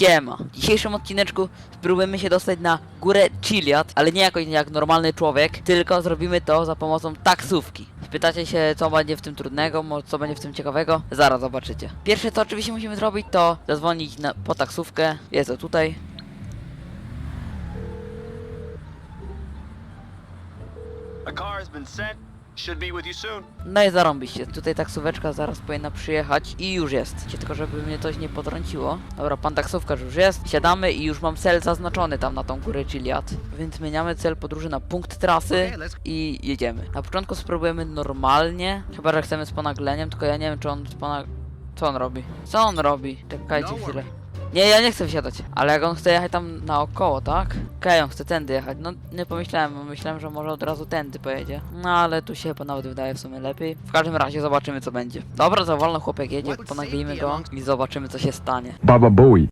Siema. W dzisiejszym odcineczku spróbujemy się dostać na górę Chiliad, ale nie jako jak normalny człowiek, tylko zrobimy to za pomocą taksówki. Spytacie się, co będzie w tym trudnego, co będzie w tym ciekawego? Zaraz zobaczycie. Pierwsze, co oczywiście musimy zrobić, to zadzwonić na, po taksówkę. Jest to tutaj. A car has been sent. Should be with you soon. No i zarąbiście. Tutaj taksóweczka zaraz powinna przyjechać i już jest. Cię Tylko żeby mnie coś nie potrąciło. Dobra, pan taksówkarz już jest. Siadamy i już mam cel zaznaczony tam na tą górę Chiliad. Więc zmieniamy cel podróży na punkt trasy i jedziemy. Na początku spróbujemy normalnie. Chyba, że chcemy z ponagleniem, tylko ja nie wiem czy on z ponag... Co on robi? Co on robi? Czekajcie chwilę. Nie, ja nie chcę wsiadać. Ale jak on chce jechać tam naokoło, tak? Okej, on chce tędy jechać. No nie pomyślałem, bo myślałem, że może od razu tędy pojedzie. No ale tu się chyba nawet wydaje w sumie lepiej. W każdym razie zobaczymy co będzie. Dobra, za wolno chłopek jedzie, ponaglimy go i zobaczymy co się stanie. Baba Bowie.